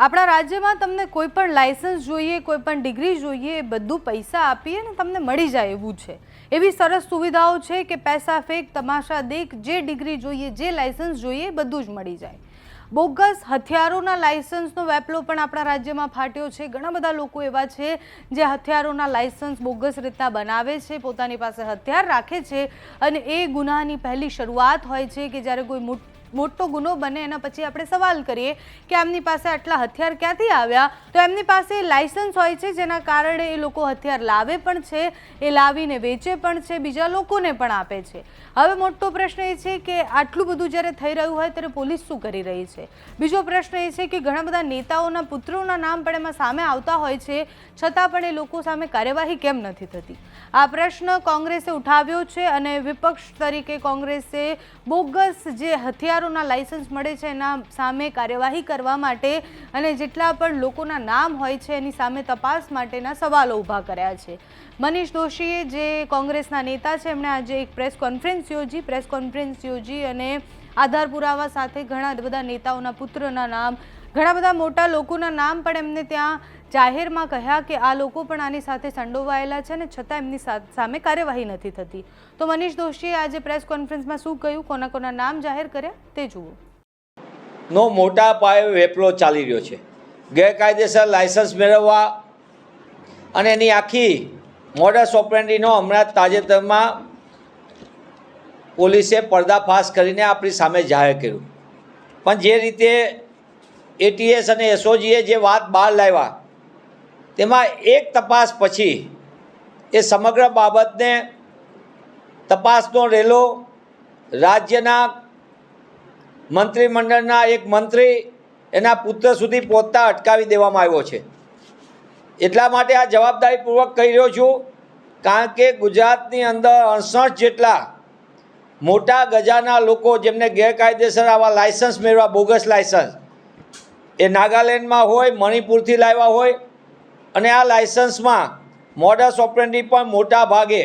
આપણા રાજ્યમાં તમને કોઈ પણ લાયસન્સ જોઈએ, કોઈ પણ ડિગ્રી જોઈએ, એ બધું પૈસા આપીએ ને તમને મળી જાય એવું છે. એવી સરસ સુવિધાઓ છે કે પૈસા ફેક, તમાશા દેખ, જે ડિગ્રી જોઈએ, જે લાયસન્સ જોઈએ બધું જ મળી જાય. બોગસ હથિયારોના લાયસન્સનો વેપલો પણ આપણા રાજ્યમાં ફાટ્યો છે. ઘણા બધા લોકો એવા છે જે હથિયારોના લાયસન્સ બોગસ રીતના બનાવે છે, પોતાની પાસે હથિયાર રાખે છે અને એ ગુનાની પહેલી શરૂઆત હોય છે કે જ્યારે કોઈ મોટ- મોટો ગુનો બને એના પછી આપણે સવાલ કરીએ કે એમની પાસે આટલા હથિયાર ક્યાંથી આવ્યા? તો એમની પાસે લાયસન્સ હોય છે, જેના કારણે એ લોકો હથિયાર લાવે પણ છે, એ લાવીને વેચે પણ છે, બીજા લોકોને પણ આપે છે. હવે મોટો પ્રશ્ન એ છે કે આટલું બધું જ્યારે થઈ રહ્યું હોય ત્યારે પોલીસ શું કરી રહી છે? બીજો પ્રશ્ન એ છે કે ઘણા બધા નેતાઓના પુત્રોના નામ પણ એમાં સામે આવતા હોય છે, છતાં પણ એ લોકો સામે કાર્યવાહી કેમ નથી થતી? આ પ્રશ્ન કોંગ્રેસે ઉઠાવ્યો છે અને વિપક્ષ તરીકે કોંગ્રેસે બોગસ જે હથિયારોના લાયસન્સ મળે છે એના સામે કાર્યવાહી કરવા માટે અને જેટલા પણ લોકોના નામ હોય છે એની સામે તપાસ માટેના સવાલો ઊભા કર્યા છે. મનીષ દોશીએ જે કોંગ્રેસના નેતા છે, એમણે આજે એક પ્રેસ કોન્ફરન્સ યોજી, પ્રેસ કોન્ફરન્સ યોજી અને આધાર પુરાવા સાથે ઘણા બધા નેતાઓના પુત્રના નામ ઘણા બધા મોટા લોકોના નામ પણ એમને ત્યાં જાહેરમાં કહ્યા કે આ લોકો પણ આની સાથે સંડોવાયેલા છે અને છતાં એમની સામે કાર્યવાહી નથી થતી. તો મનીષ દોશીએ આજે પ્રેસ કોન્ફરન્સમાં શું કહ્યું? કોના કોના નામ જાહેર કર્યા? તે જુઓ. નો મોટા પાયે વેપલો ચાલી રહ્યો છે. ગેરકાયદેસર લાયસન્સ મેળવવા અને એની આખી મોડસ ઓપરેન્ડીનો હમણાં તાજેતરમાં પોલીસે પર્દાફાશ કરીને આપણી સામે જાહેર કર્યું. પણ જે રીતે એટીએસ અને એસઓજીએ જે વાત બહાર લાવ્યા, તેમાં એક તપાસ પછી એ સમગ્ર બાબતને તપાસનો રેલો રાજ્યના મંત્રીમંડળના એક મંત્રી એના પુત્ર સુધી પહોંચતા અટકાવી દેવામાં આવ્યો છે. એટલા માટે આ જવાબદારીપૂર્વક કહી રહ્યો છું, કારણ કે ગુજરાતની અંદર અડસઠ જેટલા મોટા ગજાના લોકો જેમને ગેરકાયદેસર આવા લાયસન્સ મેળવા બોગસ લાયસન્સ એ નાગાલેન્ડમાં હોય, મણિપુરથી લાવ્યા હોય અને આ લાયસન્સમાં મોડસ ઓપરેન્ડી પણ મોટા ભાગે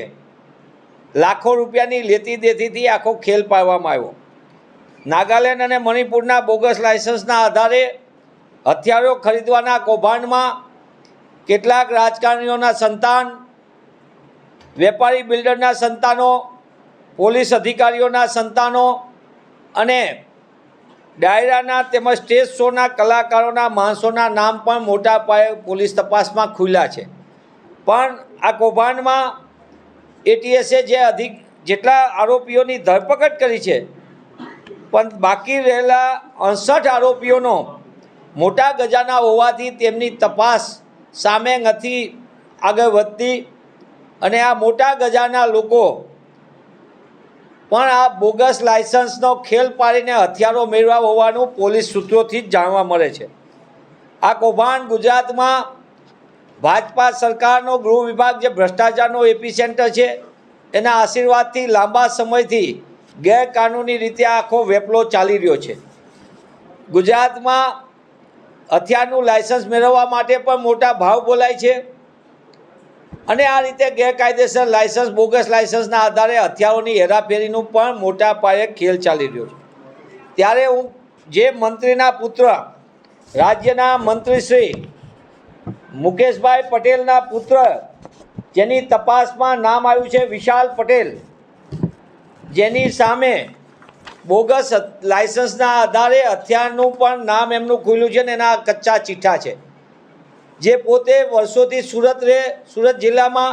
લાખો રૂપિયાની લેતી દેતીથી આખો ખેલ પાડવામાં આવ્યો. નાગાલેન્ડ અને મણિપુરના બોગસ લાયસન્સના આધારે હથિયારો ખરીદવાના કૌભાંડમાં કેટલાક રાજકારણીઓના સંતાન, વેપારી બિલ્ડરના સંતાનો, પોલીસ અધિકારીઓના સંતાનો અને ડાયરાના તેમજ સ્ટેજ શોના કલાકારોના માણસોના નામ પણ મોટા પાયે પોલીસ તપાસમાં ખુલ્યા છે. પણ આ કૌભાંડમાં એટીએસે જે અધિક જેટલા આરોપીઓની ધરપકડ કરી છે, પણ બાકી રહેલા અડસઠ આરોપીઓનો મોટા ગજાના હોવાથી તેમની તપાસ સામે નથી આગળ વધતી અને આ મોટા ગજાના લોકો પણ આ બોગસ લાયસન્સનો ખેલ પાડીને હથિયારો મેળવ્યા હોવાનું પોલીસ સૂત્રોથી જ જાણવા મળે છે. આ કૌભાંડ ગુજરાતમાં ભાજપા સરકારનો ગૃહ વિભાગ જે ભ્રષ્ટાચારનો એપી સેન્ટર છે, એના આશીર્વાદથી લાંબા સમયથી ગેરકાનૂની રીતે આખો વેપલો ચાલી રહ્યો છે. ગુજરાતમાં હથિયારનું લાયસન્સ મેળવવા માટે પણ મોટા ભાવ બોલાય છે. અને આ રીતે ગેરકાયદેસર લાયસન્સ, બોગસ લાયસન્સના આધારે હથિયારોની હેરાફેરીનું પણ મોટા પાયે ખેલ ચાલી રહ્યો છે. ત્યારે હું જે મંત્રીના પુત્ર, રાજ્યના મંત્રી શ્રી મુકેશભાઈ પટેલના પુત્ર, જેની તપાસમાં નામ આવ્યું છે વિશાલ પટેલ, જેની સામે બોગસ લાયસન્સના આધારે હથિયારનું પણ નામ એમનું ખુલ્યું છે ને એના કચ્ચા ચીઠ્ઠા છે. જે પોતે વર્ષોથી સુરત રહે, સુરત જિલ્લામાં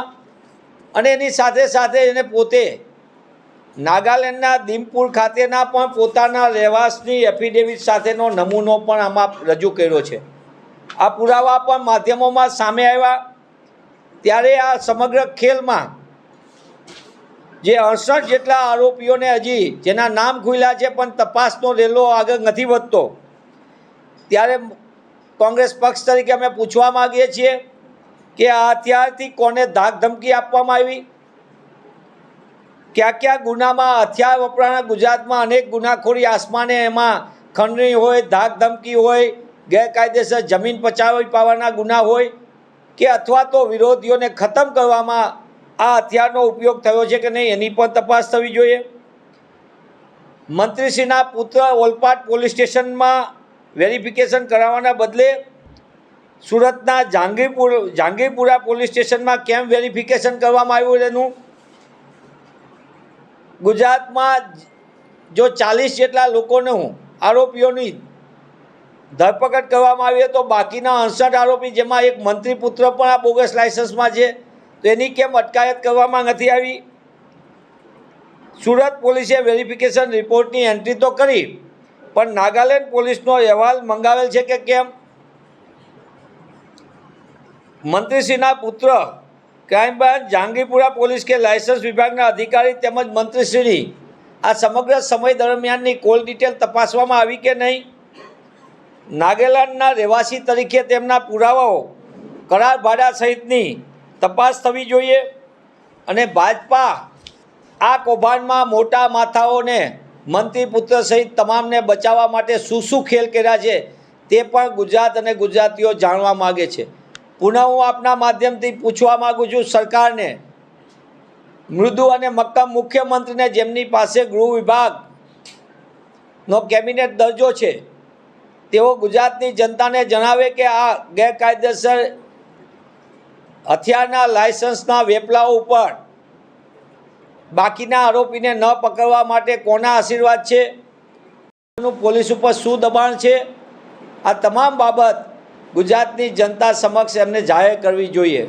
અને એની સાથે સાથે એને પોતે નાગાલેન્ડના દિમપુર ખાતેના પણ પોતાના રહેવાસની એફિડેવિટ સાથેનો નમૂનો પણ આમાં રજૂ કર્યો છે. આ પુરાવા પણ માધ્યમોમાં સામે આવ્યા. ત્યારે આ સમગ્ર ખેલમાં જે અડસઠ જેટલા આરોપીઓને હજી જેના નામ ખુલ્યા છે પણ તપાસનો રેલો આગળ નથી વધતો, ત્યારે કોંગ્રેસ પક્ષ તરીકે અમે પૂછવા માગીએ છીએ કે આ હથિયારથી કોને ધાક ધમકી આપવામાં આવી? કયા કયા ગુનામાં હથિયાર વપરાના ગુજરાતમાં અનેક ગુનાખોરી આસમાને એમાં ખંડણી હોય, ધાક ધમકી હોય, ગેરકાયદેસર જમીન પચાવી પાવાના ગુના હોય કે અથવા તો વિરોધીઓને ખતમ કરવામાં આ હથિયારનો ઉપયોગ થયો છે કે નહીં એની પણ તપાસ થવી જોઈએ? મંત્રીશ્રીના પુત્ર ઓલપાડ પોલીસ સ્ટેશનમાં વેરિફિકેશન કરાવવાના બદલે સુરતના જાંગીરપુર જાંગીરપુરા પોલીસ સ્ટેશનમાં કેમ વેરિફિકેશન કરવામાં આવ્યું એનું ગુજરાતમાં જો ચાલીસ જેટલા લોકોનું આરોપીઓની ધરપકડ કરવામાં આવી તો બાકીના અડસઠ આરોપી, જેમાં એક મંત્રી પુત્ર પણ આ બોગસ લાયસન્સમાં છે, તો એની કેમ અટકાયત કરવામાં નથી આવી? સુરત પોલીસે વેરિફિકેશન રિપોર્ટની એન્ટ્રી તો કરી પણ નાગાલેન્ડ પોલીસનો અહેવાલ મંગાવેલ છે કે કેમ? મંત્રીશ્રીના પુત્ર ક્રાઇમ બ્રાન્ચ જાંગીપુરા પોલીસ કે લાયસન્સ વિભાગના અધિકારી તેમજ મંત્રીશ્રીની આ સમગ્ર સમય દરમિયાનની કોલ ડિટેલ તપાસવામાં આવી કે નહીં? નાગાલેન્ડના રહેવાસી તરીકે તેમના પુરાવાઓ કરાર ભાડા સહિતની તપાસ થવી જોઈએ અને ભાજપા આ કૌભાંડમાં મોટા માથાઓને મંત્રી પુત્ર સહિત તમામને બચાવવા માટે શું શું ખેલ કર્યા છે તે પણ ગુજરાત અને ગુજરાતીઓ જાણવા માગે છે. પુનઃ હું આપના માધ્યમથી પૂછવા માગું છું સરકારને, મૃદુ અને મક્કમ મુખ્યમંત્રીને જેમની પાસે ગૃહ વિભાગનો કેબિનેટ દરજ્જો છે, તેઓ ગુજરાતની જનતાને જણાવે કે આ ગેરકાયદેસર હથિયારના લાયસન્સના વેપલાઓ ઉપર બાકીના આરોપીને ન પકડવા માટે કોના આશીર્વાદ છે? પોલીસ ઉપર શું દબાણ છે? આ તમામ બાબત ગુજરાતની જનતા સમક્ષ એમને જાહેર કરવી જોઈએ.